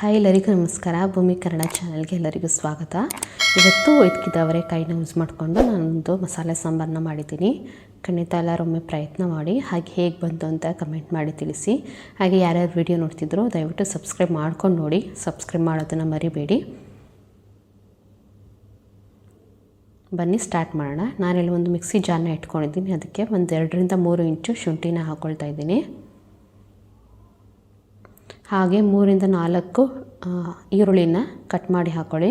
Hi ಎಲ್ಲರಿಗೂ ನಮಸ್ಕಾರ. ಭೂಮಿ ಕನ್ನಡ ಚಾನಲ್ಗೆ ಎಲ್ಲರಿಗೂ ಸ್ವಾಗತ. ಇವತ್ತು ಇದಕ್ಕಿದ್ದ ಅವರೆಕಾಯಿನ ಯೂಸ್ ಮಾಡಿಕೊಂಡು ನಾನೊಂದು ಮಸಾಲೆ ಸಾಂಬಾರನ್ನ ಮಾಡಿದ್ದೀನಿ. ಖಂಡಿತ ಎಲ್ಲರೊಮ್ಮೆ ಪ್ರಯತ್ನ ಮಾಡಿ, ಹಾಗೆ ಹೇಗೆ ಬಂತು ಅಂತ ಕಮೆಂಟ್ ಮಾಡಿ ತಿಳಿಸಿ. ಹಾಗೆ ಯಾರ್ಯಾರು ವಿಡಿಯೋ ನೋಡ್ತಿದ್ರು ದಯವಿಟ್ಟು ಸಬ್ಸ್ಕ್ರೈಬ್ ಮಾಡ್ಕೊಂಡು ನೋಡಿ. ಸಬ್ಸ್ಕ್ರೈಬ್ ಮಾಡೋದನ್ನು ಮರಿಬೇಡಿ. ಬನ್ನಿ, ಸ್ಟಾರ್ಟ್ ಮಾಡೋಣ. ನಾನಿಲ್ಲಿ ಒಂದು ಮಿಕ್ಸಿ ಜಾರ್ನ ಇಟ್ಕೊಂಡಿದ್ದೀನಿ. ಅದಕ್ಕೆ ಒಂದು ಎರಡರಿಂದ ಮೂರು ಇಂಚು ಶುಂಠಿನ ಹಾಕ್ಕೊಳ್ತಾ ಇದ್ದೀನಿ. ಹಾಗೆ ಮೂರಿಂದ ನಾಲ್ಕು ಈರುಳ್ಳಿನ ಕಟ್ ಮಾಡಿ ಹಾಕ್ಕೊಳ್ಳಿ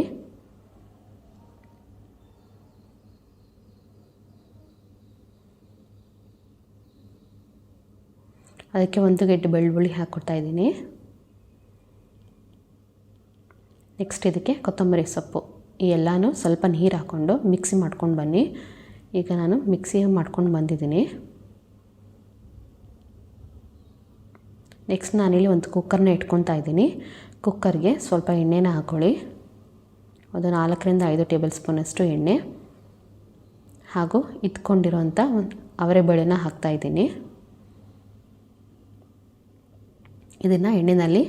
ಅದಕ್ಕೆ ಒಂದು ಗೆಡ್ಡೆ ಬೆಳ್ಳುಳ್ಳಿ ಹಾಕ್ಕೊಡ್ತಾ ಇದ್ದೀನಿ. ನೆಕ್ಸ್ಟ್ ಇದಕ್ಕೆ ಕೊತ್ತಂಬರಿ ಸೊಪ್ಪು. ಈ ಎಲ್ಲನೂ ಸ್ವಲ್ಪ ನೀರು ಹಾಕ್ಕೊಂಡು ಮಿಕ್ಸಿ ಮಾಡ್ಕೊಂಡು ಬನ್ನಿ. ಈಗ ನಾನು ಮಿಕ್ಸಿ ಮಾಡ್ಕೊಂಡು ಬಂದಿದ್ದೀನಿ. ನೆಕ್ಸ್ಟ್ ನಾನಿಲ್ಲಿ ಒಂದು ಕುಕ್ಕರ್ನ ಇಟ್ಕೊತಾ ಇದ್ದೀನಿ. ಕುಕ್ಕರ್ಗೆ ಸ್ವಲ್ಪ ಎಣ್ಣೆನ ಹಾಕ್ಕೊಳ್ಳಿ ಒಂದು ನಾಲ್ಕರಿಂದ ಐದು ಟೇಬಲ್ ಸ್ಪೂನಷ್ಟು ಎಣ್ಣೆ. ಹಾಗೂ ಇತ್ಕೊಂಡಿರೋಂಥ ಒಂದು ಅವರೆಬೇಳೆನ ಹಾಕ್ತಾಯಿದ್ದೀನಿ ಇದನ್ನು ಎಣ್ಣೆಯಲ್ಲಿ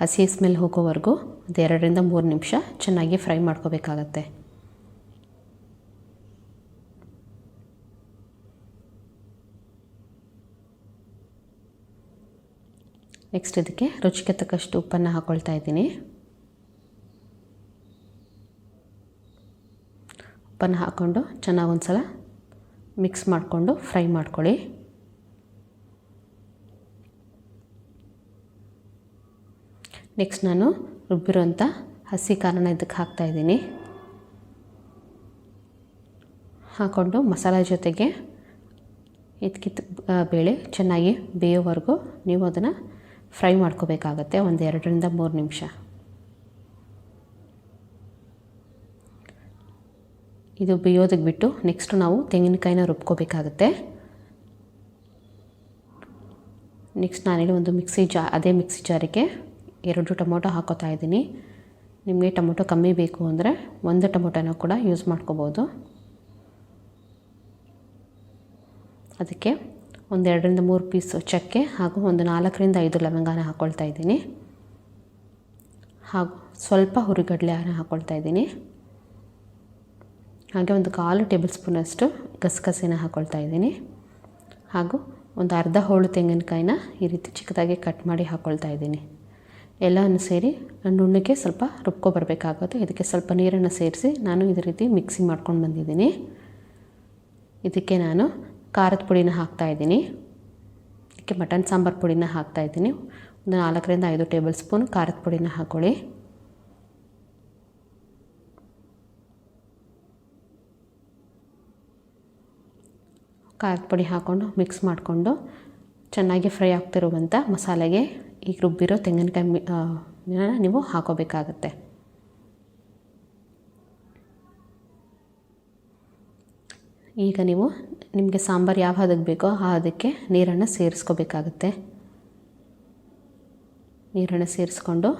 ಹಸಿ ಸ್ಮೆಲ್ ಹೋಗೋವರೆಗೂ ಒಂದು ಎರಡರಿಂದ ಮೂರು ನಿಮಿಷ ಚೆನ್ನಾಗಿ ಫ್ರೈ ಮಾಡ್ಕೋಬೇಕಾಗತ್ತೆ. ನೆಕ್ಸ್ಟ್ ಇದಕ್ಕೆ ರುಚಿಗೆ ತಕ್ಕಷ್ಟು ಉಪ್ಪನ್ನು ಹಾಕ್ಕೊಳ್ತಾ ಇದ್ದೀನಿ. ಉಪ್ಪನ್ನು ಹಾಕ್ಕೊಂಡು ಚೆನ್ನಾಗಿ ಒಂದು ಸಲ ಮಿಕ್ಸ್ ಮಾಡಿಕೊಂಡು ಫ್ರೈ ಮಾಡ್ಕೊಳ್ಳಿ. ನೆಕ್ಸ್ಟ್ ನಾನು ರುಬ್ಬಿರೋಂಥ ಹಸಿ ಖಾರನ ಇದಕ್ಕೆ ಹಾಕ್ತಾಯಿದ್ದೀನಿ ಹಾಕ್ಕೊಂಡು ಮಸಾಲ ಜೊತೆಗೆ ಇದಕ್ಕಿತ್ತು ಬೇಳೆ ಚೆನ್ನಾಗಿ ಬೇಯೋವರೆಗೂ ನೀವು ಅದನ್ನು ಫ್ರೈ ಮಾಡ್ಕೋಬೇಕಾಗತ್ತೆ, ಒಂದು ಎರಡರಿಂದ ಮೂರು ನಿಮಿಷ. ಇದು ಬೇಯೋದಕ್ಕೆ ಬಿಟ್ಟು ನೆಕ್ಸ್ಟ್ ನಾವು ತೆಂಗಿನಕಾಯಿನ ರುಬ್ಕೋಬೇಕಾಗತ್ತೆ. ನೆಕ್ಸ್ಟ್ ನಾನಿಲ್ಲಿ ಒಂದು ಮಿಕ್ಸಿ ಜಾ, ಅದೇ ಮಿಕ್ಸಿ ಜಾರಿಗೆ ಎರಡು ಟೊಮೊಟೊ ಹಾಕೋತಾ ಇದ್ದೀನಿ. ನಿಮಗೆ ಟೊಮೊಟೊ ಕಮ್ಮಿ ಬೇಕು ಅಂದರೆ ಒಂದು ಟೊಮೊಟೊನ ಕೂಡ ಯೂಸ್ ಮಾಡ್ಕೋಬೋದು. ಅದಕ್ಕೆ ಒಂದೆರಡರಿಂದ ಮೂರು ಪೀಸು ಚಕ್ಕೆ ಹಾಗೂ ಒಂದು ನಾಲ್ಕರಿಂದ ಐದು ಲವಂಗಾನ ಹಾಕ್ಕೊಳ್ತಾ ಇದ್ದೀನಿ. ಹಾಗೂ ಸ್ವಲ್ಪ ಹುರಿಗಡಲೆನ ಹಾಕ್ಕೊಳ್ತಾ ಇದ್ದೀನಿ. ಹಾಗೆ ಒಂದು ಕಾಲು ಟೇಬಲ್ ಸ್ಪೂನಷ್ಟು ಗಸಗಸೆನ ಹಾಕ್ಕೊಳ್ತಾ ಇದ್ದೀನಿ. ಹಾಗೂ ಒಂದು ಅರ್ಧ ಹೋಳು ತೆಂಗಿನಕಾಯಿನ ಈ ರೀತಿ ಚಿಕ್ಕದಾಗಿ ಕಟ್ ಮಾಡಿ ಹಾಕ್ಕೊಳ್ತಾ ಇದ್ದೀನಿ. ಎಲ್ಲವನ್ನು ಸೇರಿ ನುಣ್ಣಗೆ ಸ್ವಲ್ಪ ರುಬ್ಕೊ ಬರಬೇಕಾಗುತ್ತೆ. ಇದಕ್ಕೆ ಸ್ವಲ್ಪ ನೀರನ್ನು ಸೇರಿಸಿ ನಾನು ಇದೇ ರೀತಿ ಮಿಕ್ಸಿ ಮಾಡ್ಕೊಂಡು ಬಂದಿದ್ದೀನಿ. ಇದಕ್ಕೆ ನಾನು ಖಾರದ ಪುಡಿನ ಹಾಕ್ತಾಯಿದ್ದೀನಿ ಅದಕ್ಕೆ ಮಟನ್ ಸಾಂಬಾರು ಪುಡಿನ ಹಾಕ್ತಾಯಿದ್ದೀನಿ ಒಂದು ನಾಲ್ಕರಿಂದ ಐದು ಟೇಬಲ್ ಸ್ಪೂನ್ ಖಾರದ ಪುಡಿನ ಹಾಕ್ಕೊಳ್ಳಿ ಖಾರದ ಪುಡಿ ಹಾಕ್ಕೊಂಡು ಮಿಕ್ಸ್ ಮಾಡಿಕೊಂಡು ಚೆನ್ನಾಗಿ ಫ್ರೈ ಆಗ್ತಿರುವಂಥ ಮಸಾಲೆಗೆ ಈಗ ರುಬ್ಬಿರೋ ತೆಂಗಿನಕಾಯಿ ನೀವು ಹಾಕೋಬೇಕಾಗತ್ತೆ. ಈಗ ನೀವು ನಿಮಗೆ ಸಾಂಬಾರು ಯಾವ ಹದಕ್ಕೆ ಬೇಕೋ ಆ ಹದಕ್ಕೆ ನೀರನ್ನು ಸೇರಿಸ್ಕೋಬೇಕಾಗತ್ತೆ. ನೀರನ್ನು ಸೇರಿಸ್ಕೊಂಡು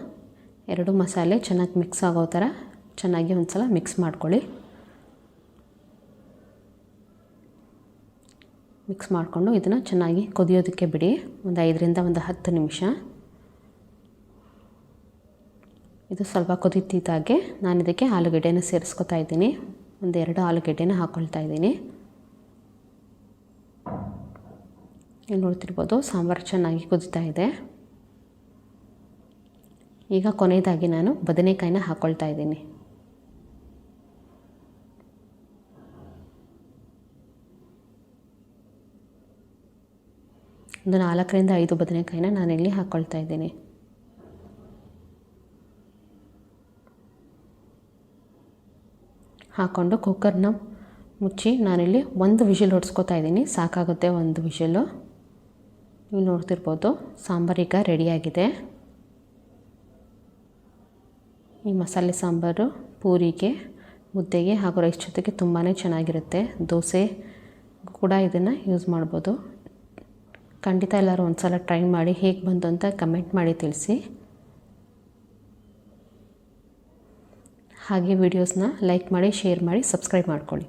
ಎರಡು ಮಸಾಲೆ ಚೆನ್ನಾಗಿ ಮಿಕ್ಸ್ ಆಗೋ ಥರ ಚೆನ್ನಾಗಿ ಒಂದು ಸಲ ಮಿಕ್ಸ್ ಮಾಡ್ಕೊಳ್ಳಿ. ಮಿಕ್ಸ್ ಮಾಡಿಕೊಂಡು ಇದನ್ನು ಚೆನ್ನಾಗಿ ಕುದಿಯೋದಕ್ಕೆ ಬಿಡಿ. ಒಂದು ಐದರಿಂದ ಒಂದು ಹತ್ತು ನಿಮಿಷ. ಇದು ಸ್ವಲ್ಪ ಕುದೀತಿದ್ದಾಗೆ ನಾನು ಇದಕ್ಕೆ ಆಲೂಗಡ್ಡೆನ ಸೇರಿಸ್ಕೊತಾ ಇದ್ದೀನಿ. ಒಂದೆರಡು ಆಲೂಗಡ್ಡೆನ ಹಾಕ್ಕೊಳ್ತಾ ಇದ್ದೀನಿ. ನೀವು ನೋಡ್ತಿರ್ಬೋದು ಸಾಂಬಾರು ಚೆನ್ನಾಗಿ ಕುದಿತಾ ಇದೆ. ಈಗ ಕೊನೆಯದಾಗಿ ನಾನು ಬದನೆಕಾಯಿನ ಹಾಕ್ಕೊಳ್ತಾ ಇದ್ದೀನಿ. ಒಂದು ನಾಲ್ಕರಿಂದ ಐದು ಬದನೆಕಾಯಿನ ನಾನಿಲ್ಲಿ ಹಾಕ್ಕೊಳ್ತಾ ಇದ್ದೀನಿ. ಹಾಕ್ಕೊಂಡು ಕುಕ್ಕರ್ನ ಮುಚ್ಚಿ ನಾನಿಲ್ಲಿ ಒಂದು ವಿಷಿಲ್ ಹೊಡ್ಸ್ಕೊತಾ ಇದ್ದೀನಿ. ಸಾಕಾಗುತ್ತೆ ಒಂದು ವಿಷಿಲು. ನೀವು ನೋಡ್ತಿರ್ಬೋದು ಸಾಂಬಾರೀಗ ರೆಡಿಯಾಗಿದೆ. ಈ ಮಸಾಲೆ ಸಾಂಬಾರು ಪೂರಿಗೆ, ಮುದ್ದೆಗೆ ಹಾಗೂ ರೈಸ್ ಜೊತೆಗೆ ತುಂಬಾ ಚೆನ್ನಾಗಿರುತ್ತೆ. ದೋಸೆ ಕೂಡ ಇದನ್ನು ಯೂಸ್ ಮಾಡ್ಬೋದು. ಖಂಡಿತ ಎಲ್ಲರೂ ಒಂದು ಸಲ ಟ್ರೈ ಮಾಡಿ ಹೇಗೆ ಬಂತು ಅಂತ ಕಮೆಂಟ್ ಮಾಡಿ ತಿಳಿಸಿ. ಹಾಗೆ ವಿಡಿಯೋಸ್ನ ಲೈಕ್ ಮಾಡಿ ಶೇರ್ ಮಾಡಿ ಸಬ್ಸ್ಕ್ರೈಬ್ ಮಾಡ್ಕೊಳ್ಳಿ.